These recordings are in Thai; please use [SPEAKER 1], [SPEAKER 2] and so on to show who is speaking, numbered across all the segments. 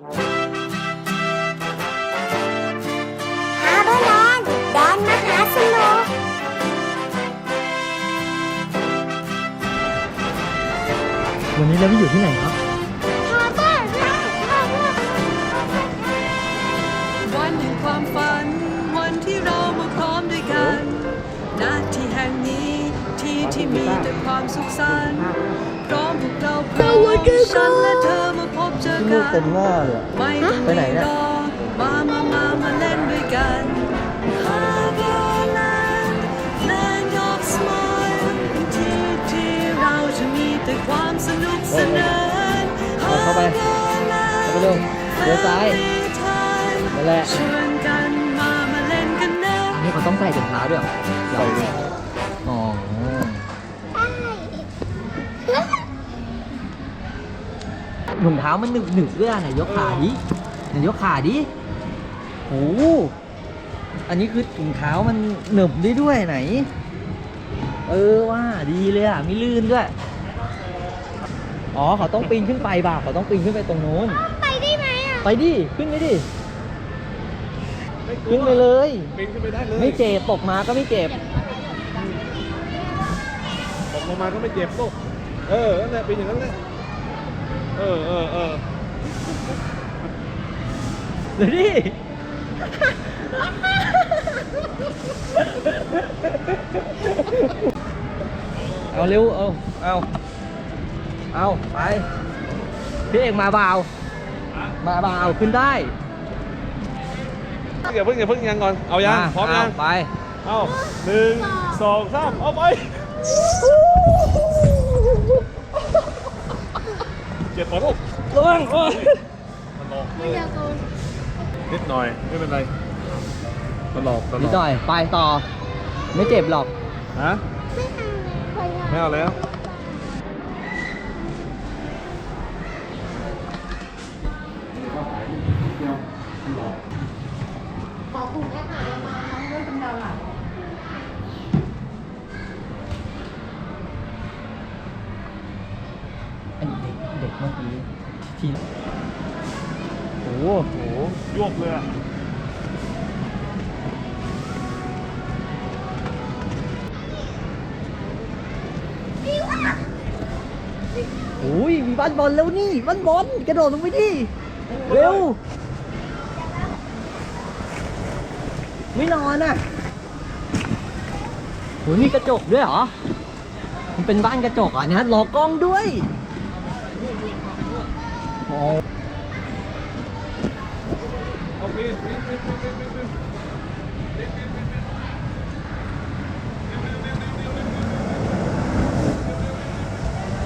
[SPEAKER 1] ฮาร์เบอร์แลนด์แดนมหาสนุก
[SPEAKER 2] วันนี้เราไปอยู่ที่ไหนครับ
[SPEAKER 1] ฮาร์เบอร์แลนด์ฮาร์เบอร์
[SPEAKER 3] วันแห่งความฝัน วันที่เรามาพร้อมด้วยกันณที่แห่งนี้ที่ที่มีแต่ความสุขสันต์พร้อมพวกเราพร้อม ฉันและเธอมาพบเจอ
[SPEAKER 2] ลู
[SPEAKER 3] กั
[SPEAKER 2] กเต็
[SPEAKER 3] น
[SPEAKER 2] มหน้าเลยอะ
[SPEAKER 3] ไม่ต้อง
[SPEAKER 2] ไปไหน
[SPEAKER 3] รี
[SPEAKER 2] เนี่ย
[SPEAKER 3] รอมามามามาเล่นด้วยกัน Harborland Land of Smile ที่ที่เราจะมีแต่ความสนุกสนาน
[SPEAKER 2] เอาเข้าไปเข้าไปเร็วเดี๋ยวซ้าย นั่นแหละ
[SPEAKER 3] ชวนกันมามาเล่นกันนะ
[SPEAKER 2] นี่เขาต้องใส่ถุงเท้าด้วยเหรอใส่อ๋อ ถุงเท้ามันหนึบหนึบๆด้วยอะไหนยกขาดิไหนยกขาดิโอ้โหอันนี้คือถุงเท้ามันหนึบได้ด้วยไหน เออว่าดีเลยอะไม่ลื่นด้วย อ๋อเขาต้องปีนขึ้นไปบ่าเขาต้องปีนขึ้นไปตรงนู้น
[SPEAKER 1] ไปได้ไหมอะ
[SPEAKER 2] ไปดิ ขึ้นไปดิ ขึ้นไปเลย
[SPEAKER 4] ปีนขึ้นไปได้เลย
[SPEAKER 2] ไม่เจ็บตกมาก็ไม่เจ็บ
[SPEAKER 4] ตกลงมาก็ไม่เจ็บลูกเออนั่นแหละเป็นอย่างนั้นแหละ เออเออเออ
[SPEAKER 2] เดี๋ยวดิเอาเร็วเอาเอาเอาไปพี่เอกมาเบามาเบาขึ้นได้
[SPEAKER 4] อย่าเพิ่งอย่าเพิ่งยังก่อนเอายังาพร้อมยัง
[SPEAKER 2] เาไป
[SPEAKER 4] เอาหนึ่งสองสามเอาไป เจ็บปะลูก
[SPEAKER 2] ระวังโอ้ย
[SPEAKER 4] มันหลอกเลยนิดหน่อยไม่เป็นไรมันหลอกมันหล
[SPEAKER 2] นิ
[SPEAKER 4] อ
[SPEAKER 2] ด
[SPEAKER 4] ก
[SPEAKER 2] หน่อย ไปต่อ ไม่เจ็บหรอก
[SPEAKER 4] ฮะไม่เอาแล้ว
[SPEAKER 2] อ้
[SPEAKER 4] ย
[SPEAKER 2] มีบ้านบอลแล้วนี่บ้านบอลกระโดดลงไปดิเร็วไม่นอนอะโอ้ยมีกระจกด้วยเหรอมันเป็นบ้านกระจกอะนะรอกล้องด้วยโอ้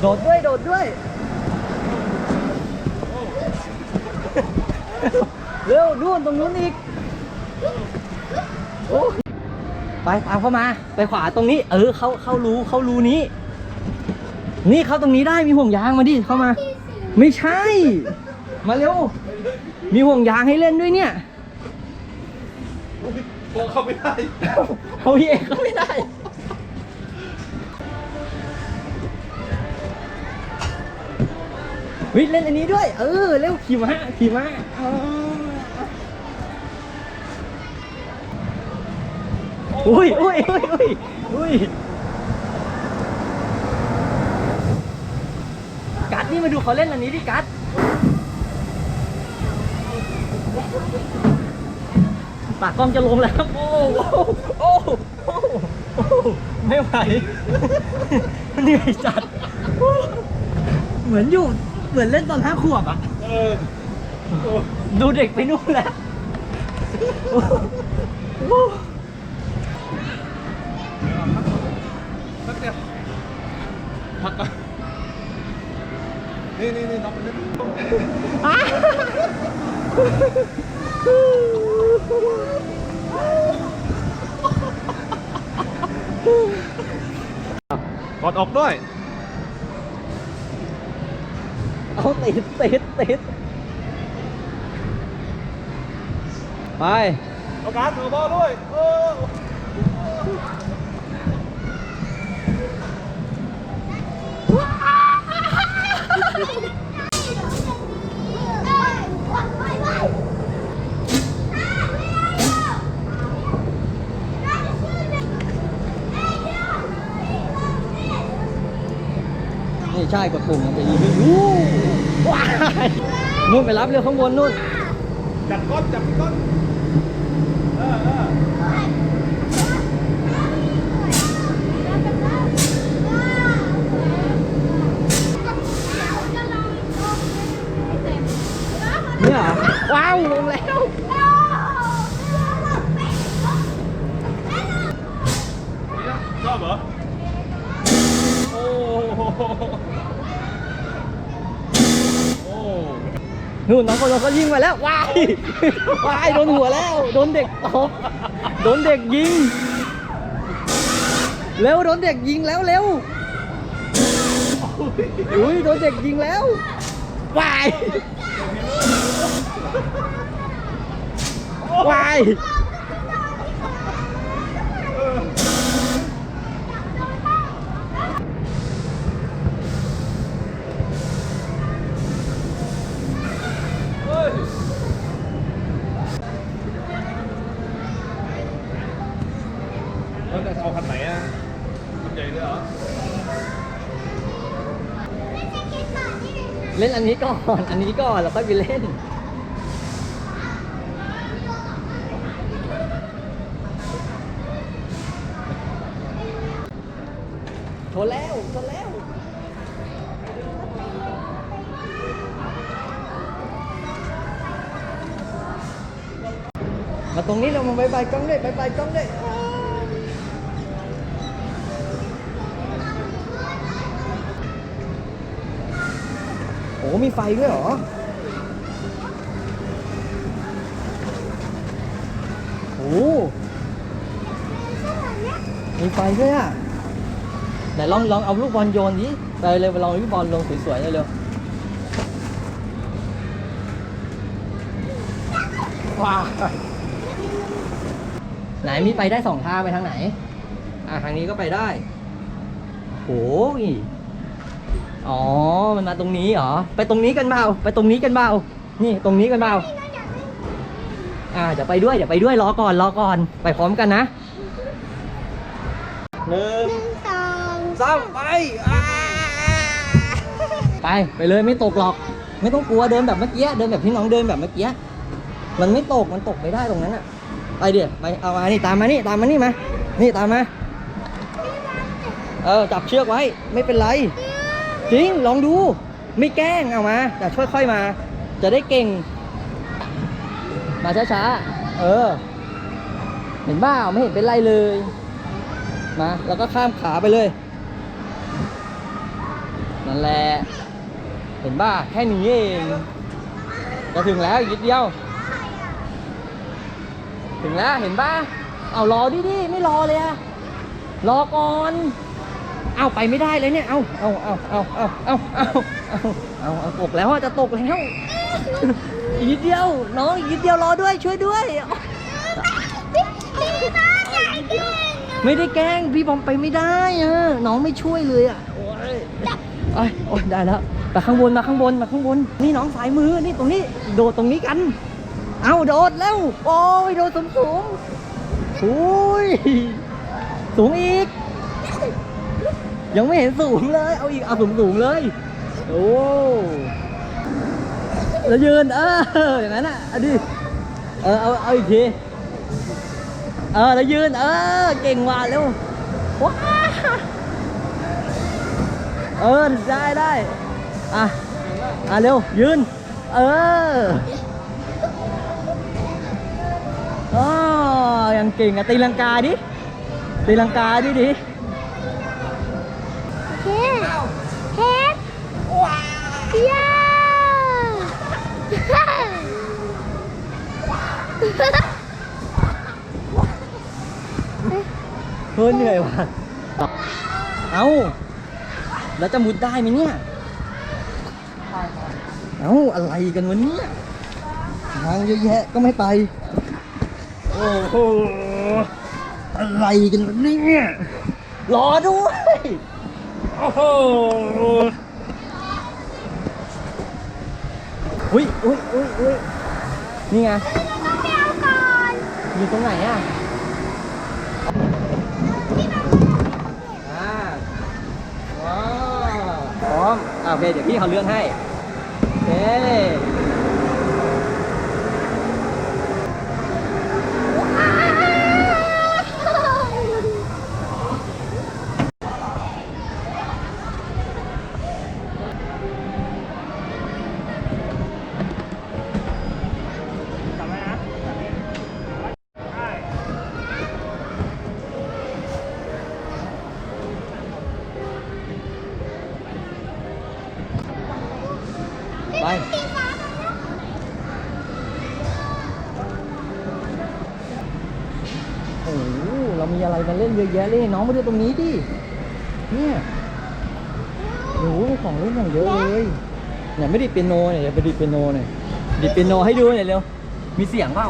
[SPEAKER 2] โดดด้วย โดดด้วย ร็วนู่นตรงนู้นอีกโอ้ยไปตามเข้ามา ไปขวาตรงนี้ เออเข้าเข้ารูเข้ารูนี้ นี่เข้าตรงนี้ได้มีห่วงยางมาดิเข้ามา ไม่ใช่ มาเร็ว มีห่วงยางให้เล่นด้วยเนี่ย
[SPEAKER 4] โอ้เข้าไม่ได้
[SPEAKER 2] เขาพี่เองก็ไม่ได้วิเล่นอันนี้ด้วย เออ เร็วขี่ม้าขี่ม้า อาอุ้ยอุ้ยอุ้ยอุ้ยอุ้ยกัดนี่มาดูเขาเล่นอันนี้ดิกัดตากล้องจะลงแล้วโอ้โหโอ้โหโอ้โหโอ้โหไม่ไหวเหนื่อยจัด เหมือนอยู่เหมือนเล่นตอนห้าขวบอะ
[SPEAKER 4] เออโอ้
[SPEAKER 2] ดูเด็กไปนู่นแล้วโอ้โห
[SPEAKER 4] สักเดียวพักก่อนนี่นี่นี่น้องไปเล่น กอดออกด้วย
[SPEAKER 2] เอาติดติดติดไป
[SPEAKER 4] เอาการถือบอลด้วยเออ
[SPEAKER 2] ใช่กดปุ่มมันจะยิงขึ้นวู้ว้ายนู่นไปรับเรือข้างบนนู่น
[SPEAKER 4] จับก้นจับก้นเออเออ
[SPEAKER 2] เนี่ยเหรอว้าวลงแล้ว
[SPEAKER 4] ชอบเหรอโอ้โหโอ้
[SPEAKER 2] นู่นน้องคนเราก็ยิงมาแล้วว้ายว้ายโดนหัวแล้ว โดนเด็กตบโดนเด็กยิง เร็วโดนเด็กยิงแล้วเร็วอุ้ยโดนเด็กยิงแล้วว้ายว้าย
[SPEAKER 4] เล่นอัน
[SPEAKER 2] นี้ก่อน อันนี้ก่อนแล้วค่อยไปเล่นชนแล้วชนแล้วมาตรงนี้เรามาบายบายกล้องด้วยบายบายกล้องด้วย อ้มีไฟด้วยเหรอ โอ้มีไฟด้วยอะไหนลองลองเอาลูกบอลโยนดิไปเลยไปลองลูกบอลลงสวยๆเลยเร็วว้าวไหนมีไปได้สองทางไปทางไหน อะทางนี้ก็ไปได้โอ้ย อ๋อ มันมาตรงนี้เหรอ ไปตรงนี้กันเปล่าไปตรงนี้กันเปล่านี่ตรงนี้กันเปล่าอ่าเดี๋ยวไปด้วย เดี๋ยวไปด้วย รอก่อน รอก่อน ไปพร้อมกันนะหนึ่ง
[SPEAKER 1] สอง
[SPEAKER 2] สามไปอ่าไป ไปเลยไม่ตกหรอก ไม่ต้องกลัวเดินแบบเมื่อกี้ เดินแบบที่น้องเดินแบบเมื่อกี้ มันไม่ตก มันตกไม่ได้ตรงนั้นอะไปเดี๋ยวไป เอามา นี่ตามมา นี่ ตามมา นี่มา นี่ตามมา เออ จับเชือกไว้ ไม่เป็นไร จริงลองดู ไม่แกล้งเอามาแต่ช่วยค่อยมา จะได้เก่ง มาช้าๆ เออ เห็นบ้าไม่เห็นเป็นไรเลย มา แล้วก็ข้ามขาไปเลย นั่นแหละ เห็นบ้าแค่นี้เองจะถึงแล้วอีกนิดเดียว ถึงแล้วเห็นบ้าเอารอดิดิไม่รอเลยอะรอก่อน เอาไปไม่ได้เลยเนี่ย เอาเอาเอาเอาเอาเอาเอาเอาเอาตกแล้วจะตกแล้วอีกนิดเดียวน้องอีกนิดเดียวรอด้วยช่วยด้วย ไม่ได้แกล้งพี่บอมไปไม่ได้อะน้องไม่ช่วยเลยอะโอ้ยโอ้ยได้แล้วไปข้างบนมาข้างบนมาข้างบน นี่น้องสายมือนี่ตรงนี้โดดตรงนี้กัน เอาโดดแล้วโอ้ยโดดสูงสูงโอ้ยสูงอีก ยังไม่เห็นสูงเลย เอาอีก เอาสูงสูงเลย โอ้แล้วยืน เออ อย่างนั้นอะอาดิเออ เอา เอาอีกที เออ แล้วยืน เออ เก่งว่ะเร็ว ว้า เออ ได้ได้ อะ อะเร็ว ยืน เอออ๋อยังเก่งอะตีลังกาดิตีลังกาดิดิ
[SPEAKER 1] เฮ้เฮ็ด ย่า
[SPEAKER 2] เฮ้ยเหนื่อยว่ะ เอ้า แล้วจะมุดได้ไหมเนี่ย เอ้า อะไรกันวะเนี่ย ทางเยอะแยะก็ไม่ไป โอ้โห อะไรกันวะเนี่ย รอด้วย โอ้โห อุ้ยอุ้ยอุ้ยอุ้ยนี่ไง
[SPEAKER 1] ไม่เอาก่อน
[SPEAKER 2] อยู่ตรงไหนอะอ่าว้าวพร้อมโอเบเดี๋ยวพี่เขาเลื่อนให้โอเค เรามีอะไรมาเล่นเยอะแยะเลยน้องมาดูตรงนี้ดิเนี่ยโอ้โหของเล่นอย่างเยอะเลยเนี่ยไม่ไดิเปียโนเนี่ยไปดิเปียโนหน่อยดิเปียโนให้ดูหน่อยเร็วมีเสียงเปล่า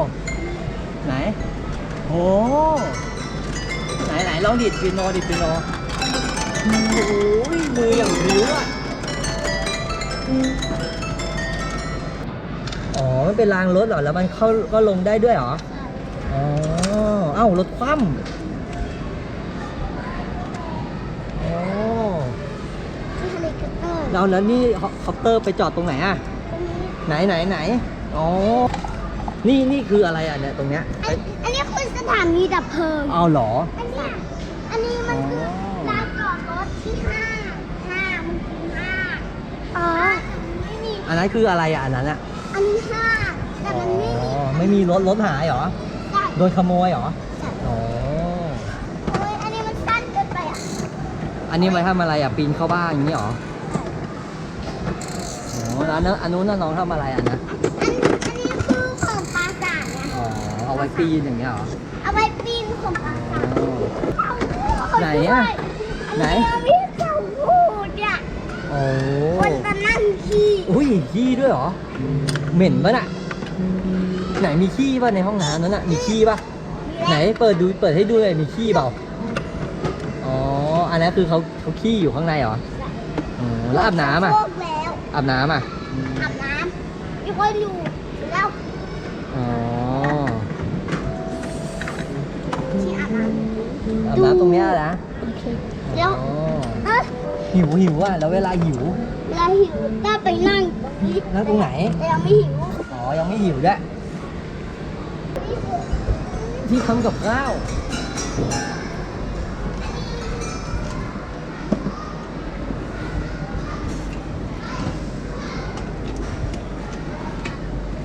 [SPEAKER 2] ไหนโอ้ไหนไหนลองดิดเปียโนดิดเปียโนโอ้โหมืออย่างผิวอะอ๋อมันเป็นรางรถเหรอแล้วมันเข้าก็ลงได้ด้วยเหรออ๋อเอ้ารถคว่ำอ๋อ
[SPEAKER 1] ที่เฮลิคอป เตอร์
[SPEAKER 2] แล้วแล้วนี่คอปเตอร์ไปจอดตรงไหนอะ
[SPEAKER 1] ตรงนี้
[SPEAKER 2] ไหนไหนไหนอ๋อนี่นี่คืออะไรอะเนี่ยตรงเนี้ย
[SPEAKER 1] อันอันนี้คือสถานีดับเพลิง
[SPEAKER 2] เอาเหรอ
[SPEAKER 1] อันเนี้ยอันนี้มันคือ
[SPEAKER 2] อ๋อ
[SPEAKER 1] ลานจอดรถที่ห้าห้ามันคือห้าอ๋อไม่มี
[SPEAKER 2] อันนั้นคืออะไรอะอันนั้นอะ
[SPEAKER 1] อันนี้ห้าแต่
[SPEAKER 2] อ๋อ
[SPEAKER 1] มันไม่มี
[SPEAKER 2] ไม่มีรถรถหายเหรอ
[SPEAKER 1] ใช่
[SPEAKER 2] โดนขโมยเหรอ
[SPEAKER 1] ใช่
[SPEAKER 2] อ๋อ
[SPEAKER 1] โอ้ยอันนี้มันสั้นเกินไปอะ
[SPEAKER 2] อันนี้ไว้ทำอะไรอะปีนเข้าบ้านอย่างนี้เหรออ๋อ แล้วอันนั้นอันนู้นน่ะน้องทำอะไรอะนะ
[SPEAKER 1] อันอันนี้คือของปราสาทไง
[SPEAKER 2] อ๋อเอาไว้ปีนอย่างเงี้ยเหรอ
[SPEAKER 1] เอาไว้ปีนของปราสาท
[SPEAKER 2] อ๋อไหนอะ ไหน
[SPEAKER 1] อันนี้เขาพูดอะ
[SPEAKER 2] โอ้
[SPEAKER 1] คนมานั่งขี่
[SPEAKER 2] อุ้ยขี้ด้วยเหรอเหม็นปะน่ะไหนมีขี้ป่ะในห้องน้ำนั้นน่ะมีขี้ป่ะไหนเปิดดูเปิดให้ดูเลยมีขี้เปล่าอ๋ออันนั้นคือเขาเขาขี้อยู่ข้างในเหรออ๋อแล้วอาบน้ำอะ
[SPEAKER 1] โชคแล้ว
[SPEAKER 2] อาบน้ำอะ
[SPEAKER 1] อาบน้ำมีคนอยู่แล้ว
[SPEAKER 2] อ๋อ
[SPEAKER 1] ที่อาบน้ำ
[SPEAKER 2] อาบน้ำตรงเนี้ยนะ
[SPEAKER 1] โอเคแล้ว
[SPEAKER 2] อ๋อ
[SPEAKER 1] เอ๊ะ
[SPEAKER 2] หิวหิวอะแล้วเวลาหิว
[SPEAKER 1] เวลาหิวก็ไปนั่งตรงนี้
[SPEAKER 2] นั่งตรงไหน
[SPEAKER 1] แต่ยังไม่หิว
[SPEAKER 2] อ๋อ ยังไม่หิวด้วย ที่ทำกับข้าว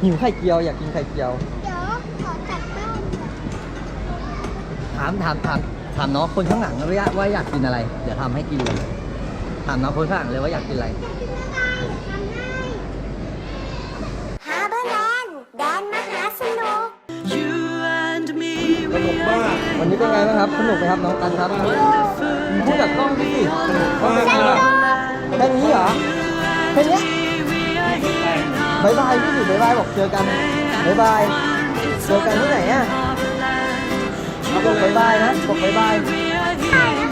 [SPEAKER 2] หิวไข่เจียวอยากกินไข่เจียว
[SPEAKER 1] เดี๋ยวขอจัดแป้ง
[SPEAKER 2] ถามถามถามถามน้องคนข้างหลังว่าอยากว่าอยากกินอะไร เดี๋ยวทำให้กินเลย ถามน้องคนข้างหลังเลยว่าอยากกินอะไร
[SPEAKER 1] ฮาร์เบอร์แลนด์แดนมหาสนุก
[SPEAKER 3] You and me
[SPEAKER 4] สนุกมาก
[SPEAKER 2] วันนี้เป็นไงบ้างครับสนุกไหมครับน้องกันครับ
[SPEAKER 3] wonderful
[SPEAKER 2] พูดกับกล้องดิว่าเป็นไง
[SPEAKER 1] สนุ
[SPEAKER 2] บ้าง
[SPEAKER 1] ก
[SPEAKER 2] แค่นี้เหรอแค่เนี้ บายบายพี่สิบายบายบอกเจอกันบายบายเจอกันที่ไหนอะเอาบอกบายบายนะบอกบายบาย